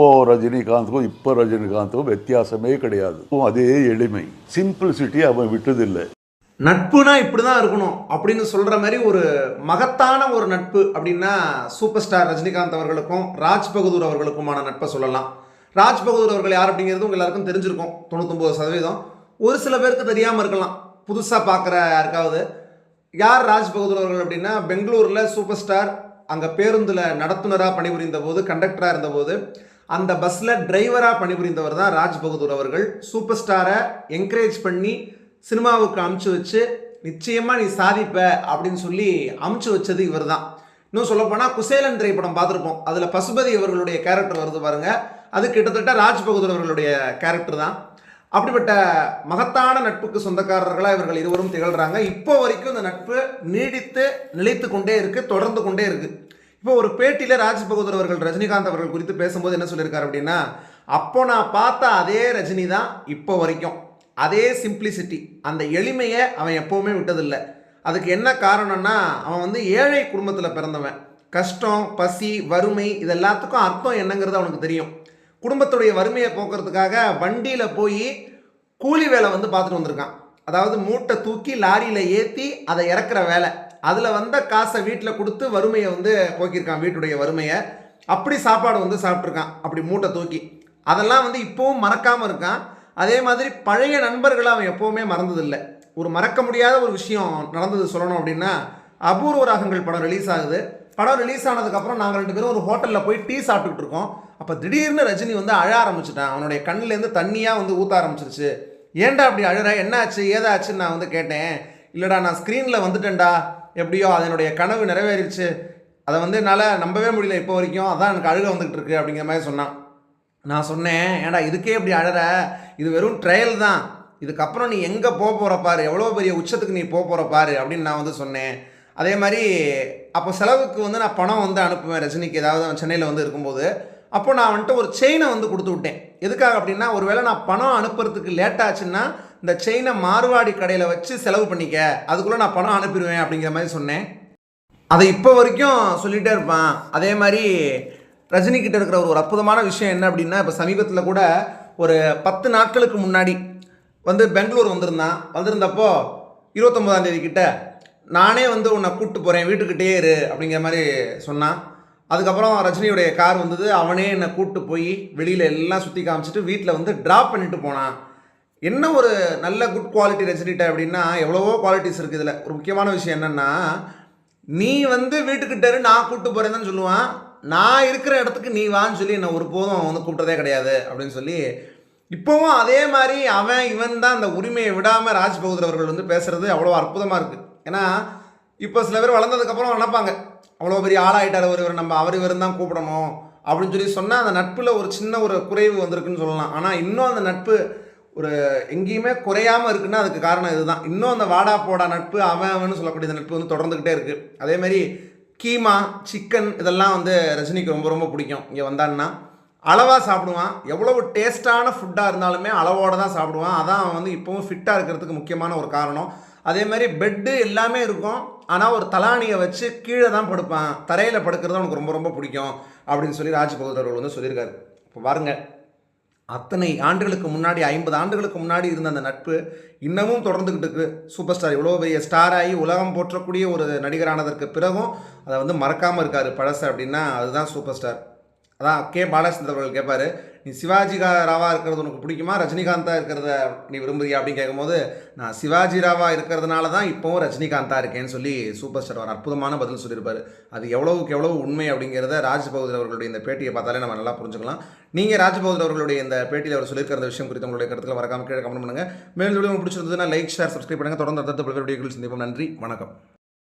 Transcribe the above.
அப்போ ரஜினிகாந்துக்கும் இப்போ ரஜினிகாந்துக்கும் வித்தியாசமே கிடையாது. அதே எளிமை. சிம்பிளிசிட்டி அவன் விட்டதில்லை. நட்புனா இப்படி தான் இருக்கணும் அப்படின்னு சொல்கிற மாதிரி ஒரு மகத்தான ஒரு நட்பு அப்படின்னா சூப்பர் ஸ்டார் ரஜினிகாந்த் அவர்களுக்கும் ராஜ் பகதூர் அவர்களுக்குமான நட்பை சொல்லலாம். ராஜ் பகதூர் அவர்கள் யார் அப்படிங்கிறது உங்க எல்லாருக்கும் தெரிஞ்சிருக்கும் தொண்ணூத்தொம்பது சதவீதம். ஒரு சில பேருக்கு தெரியாமல் இருக்கலாம் புதுசாக பார்க்குற யாருக்காவது. யார் ராஜ் பகதூர் அவர்கள் அப்படின்னா பெங்களூரில் சூப்பர் ஸ்டார் அங்கே பேருந்தில் நடத்துனராக பணிபுரிந்த போது கண்டக்டராக இருந்தபோது அந்த பஸ்ஸில் டிரைவராக பணிபுரிந்தவர் தான் ராஜ் பகதூர் அவர்கள். சூப்பர் ஸ்டாரை என்கரேஜ் பண்ணி சினிமாவுக்கு அமுச்சு வச்சு நிச்சயமாக நீ சாதிப்ப அப்படின்னு சொல்லி அமுச்சு வச்சது இவர் தான் இன்னும் சொல்லப்போனால் குசேலன் திரைப்படம் பார்த்துருப்போம். அதில் பசுபதி அவர்களுடைய கேரக்டர் வருது பாருங்கள் அது கிட்டத்தட்ட ராஜ் பகதூர் அவர்களுடைய கேரக்டர் தான். அப்படிப்பட்ட மகத்தான நட்புக்கு சொந்தக்காரர்களாக இவர்கள் இருவரும் திகழ்கிறாங்க இப்போ வரைக்கும் இந்த நட்பு நீடித்து நிலைத்து கொண்டே இருக்குது தொடர்ந்து கொண்டே இருக்குது இப்போ ஒரு பேட்டியில் ராஜ் பகதூர் அவர்கள் ரஜினிகாந்த் அவர்கள் குறித்து பேசும்போது என்ன சொல்லியிருக்காரு அப்படின்னா அப்போ நான் பார்த்த அதே ரஜினி தான் இப்போ வரைக்கும். அதே சிம்பிளிசிட்டி அந்த எளிமையை அவன் எப்போவுமே விட்டதில்லை. அதுக்கு என்ன காரணம்னா அவன் வந்து ஏழை குடும்பத்தில் பிறந்தவன். கஷ்டம் பசி வறுமை இது எல்லாத்துக்கும் அர்த்தம் என்னங்கிறது அவனுக்கு தெரியும். குடும்பத்துடைய வறுமையை போக்குறதுக்காக வண்டியில் போய் கூலி வேலை வந்து பார்த்துட்டு வந்திருக்கான். அதாவது மூட்டை தூக்கி லாரியில் ஏற்றி அதை இறக்குற வேலை. அதில் வந்த காசை வீட்டில் கொடுத்து வறுமையை வந்து போக்கியிருக்கான் வீட்டுடைய வறுமையை. அப்படி சாப்பாடு வந்து சாப்பிட்ருக்கான் அப்படி மூட்டை தூக்கி. அதெல்லாம் வந்து இப்போவும் மறக்காமல் இருக்கான். அதே மாதிரி பழைய நண்பர்களை அவன் எப்போவுமே மறந்ததில்லை. ஒரு மறக்க முடியாத ஒரு விஷயம் நடந்தது சொல்லணும் அப்படின்னா அபூர்வ ராகங்கள் படம் ரிலீஸ் ஆகுது. படம் ரிலீஸ் ஆனதுக்கப்புறம் நாங்கள் ரெண்டு பேரும் ஒரு ஹோட்டலில் போய் டீ சாப்பிட்டுக்கிட்டு இருக்கோம். அப்போ திடீர்னு ரஜினி வந்து அழ ஆரம்பிச்சிட்டான். அவனுடைய கண்ணுலேருந்து தண்ணியாக வந்து ஊற்ற ஆரம்பிச்சிருச்சு. ஏன்டா அப்படி அழுற? என்ன ஆச்சு ஏதாச்சுன்னு நான் வந்து கேட்டேன். இல்லைடா நான் ஸ்க்ரீனில் வந்துட்டேன்டா. எப்படியோ அதனுடைய கனவு நிறைவேறிடுச்சு. அதை வந்து என்னால் நம்பவே முடியல இப்போ வரைக்கும். அதான் எனக்கு அழுக வந்துகிட்டு இருக்கு அப்படிங்கிற மாதிரி சொன்னான். நான் சொன்னேன் ஏன்டா இதுக்கே இப்படி அழற? இது வெறும் ட்ரையல் தான். இதுக்கப்புறம் நீ எங்கே போக போகிற பாரு? எவ்வளோ பெரிய உச்சத்துக்கு நீ போக போகிற பாரு? அப்படின்னு நான் வந்து சொன்னேன். அதே மாதிரி அப்போ செலவுக்கு வந்து நான் பணம் வந்து அனுப்புவேன் ரஜினிக்கு. ஏதாவது அவன் சென்னையில் வந்து இருக்கும்போது. அப்போ நான் வந்துட்டு ஒரு செயினை வந்து கொடுத்து விட்டேன். எதுக்காக அப்படின்னா ஒருவேளை நான் பணம் அனுப்புறதுக்கு லேட் ஆச்சுன்னா இந்த செயினை மார்வாடி கடையில் வச்சு செலவு பண்ணிக்க. அதுக்குள்ளே நான் பணம் அனுப்பிடுவேன் அப்படிங்கிற மாதிரி சொன்னேன். அதை இப்போ வரைக்கும் சொல்லிகிட்டே இருப்பான். அதே மாதிரி ரஜினிகிட்ட இருக்கிற ஒரு அற்புதமான விஷயம் என்ன அப்படின்னா இப்போ சமீபத்தில் கூட ஒரு பத்து நாட்களுக்கு முன்னாடி வந்து பெங்களூர் வந்திருந்தான். வந்திருந்தப்போ இருபத்தொம்போதாம் தேதி கிட்ட நானே வந்து உன்னை கூப்பிட்டு போகிறேன் வீட்டுக்கிட்டே இரு அப்படிங்கிற மாதிரி சொன்னான். அதுக்கப்புறம் ரஜினியுடைய கார் வந்தது. அவனே என்னை கூப்பிட்டு போய் வெளியில் எல்லாம் சுற்றி காமிச்சிட்டு வீட்டில் வந்து ட்ராப் பண்ணிட்டு போனான். என்ன ஒரு நல்ல குட் குவாலிட்டி ரஜினிட்ட அப்படின்னா எவ்வளவோ குவாலிட்டிஸ் இருக்குது இதில். ஒரு முக்கியமான விஷயம் என்னென்னா நீ வந்து வீட்டுக்கிட்டரு நான் கூப்பிட்டு போகிறேன்னு சொல்லுவான். நான் இருக்கிற இடத்துக்கு நீ வான்னு சொல்லி என்னை ஒருபோதும் அவன் வந்து கூப்பிட்டதே கிடையாது அப்படின்னு சொல்லி இப்போவும் அதே மாதிரி அவன் இவன் தான் அந்த உரிமையை விடாமல் ராஜ் அவர்கள் வந்து பேசுகிறது அவ்வளோ அற்புதமாக இருக்குது ஏன்னா இப்போ சில பேர் வளர்ந்ததுக்கப்புறம் நினைப்பாங்க அவ்வளோ பெரிய ஆளாயிட்டார் ஒரு இவர் நம்ம அவர் இவர் தான் கூப்பிடணும். அப்படின்னு சொல்லி சொன்னால் அந்த நட்பில் ஒரு சின்ன ஒரு குறைவு வந்திருக்குன்னு சொல்லலாம். ஆனால் இன்னும் அந்த நட்பு ஒரு எங்கேயுமே குறையாமல் இருக்குன்னா அதுக்கு காரணம் இதுதான். இன்னும் அந்த வாடா போடா நட்பு அவன் அவன்னு சொல்லக்கூடிய இந்த நட்பு வந்து தொடர்ந்துக்கிட்டே இருக்குது அதேமாதிரி கீமா சிக்கன் இதெல்லாம் வந்து ரஜினிக்கு ரொம்ப ரொம்ப பிடிக்கும். இங்கே வந்தான்னா அளவாக சாப்பிடுவான். எவ்வளவு டேஸ்டான ஃபுட்டாக இருந்தாலுமே அளவோடு தான் சாப்பிடுவான். அதான் அவன் வந்து இப்போவும் ஃபிட்டாக இருக்கிறதுக்கு முக்கியமான ஒரு காரணம். அதே மாதிரி பெட்டு எல்லாமே இருக்கும். ஆனால் ஒரு தலானியை வச்சு கீழே தான் படுப்பான். தரையில் படுக்கிறது அவனுக்கு ரொம்ப ரொம்ப பிடிக்கும் அப்படின்னு சொல்லி ராஜ் பகதூர் அவர்கள் வந்து சொல்லியிருக்காரு. இப்போ பாருங்கள் அத்தனை ஆண்டுகளுக்கு முன்னாடி ஐம்பது ஆண்டுகளுக்கு முன்னாடி இருந்த அந்த நட்பு இன்னமும் தொடர்ந்துக்கிட்டு இருக்கு. சூப்பர் ஸ்டார் இவ்வளோ பெரிய ஸ்டார் ஆகி உலகம் போற்றக்கூடிய ஒரு நடிகரானதற்கு பிறகும் அதை வந்து மறக்காமல் இருக்கார் பழசு அப்படின்னா அதுதான் சூப்பர் ஸ்டார். அதான் கே பாலச்சந்தர் அவர்கள் கேட்பார் நீ சிவாஜி ராவா இருக்கிறது உனக்கு பிடிக்குமா? ரஜினிகாந்தாக இருக்கிறத நீ விரும்புறியா? அப்படின்னு கேட்கும்போது நான் சிவாஜி ராவா இருக்கிறதுனால தான் இப்போவும் ரஜினிகாந்தாக இருக்கேன்னு சொல்லி சூப்பர் ஸ்டார் ஒரு அற்புதமான பதில் சொல்லியிருப்பார். அது எவ்வளவுக்கு எவ்வளவு உண்மை அப்படிங்கிறத ராஜ்பகதூர் அவர்களுடைய இந்த பேட்டியை பார்த்தாலே நம்ம நல்லா புரிஞ்சுக்கலாம். நீங்கள் ராஜ்பகதூர் அவர்களுடைய இந்த பேட்டியில் அவர் சொல்லியிருக்கிற அந்த விஷயம் குறித்து உங்களுடைய கருத்துக்களை வரக்காம கீழே கமெண்ட் பண்ணுங்கள் மேலும் உங்களுக்கு பிடிச்சிருந்ததுன்னா லைக் ஷேர் சப்ஸ்கிரைப் பண்ணுங்கள் தொடர்ந்து அடுத்த பல்வேறு வீடியோக்கள் சந்திப்போம். நன்றி. வணக்கம்.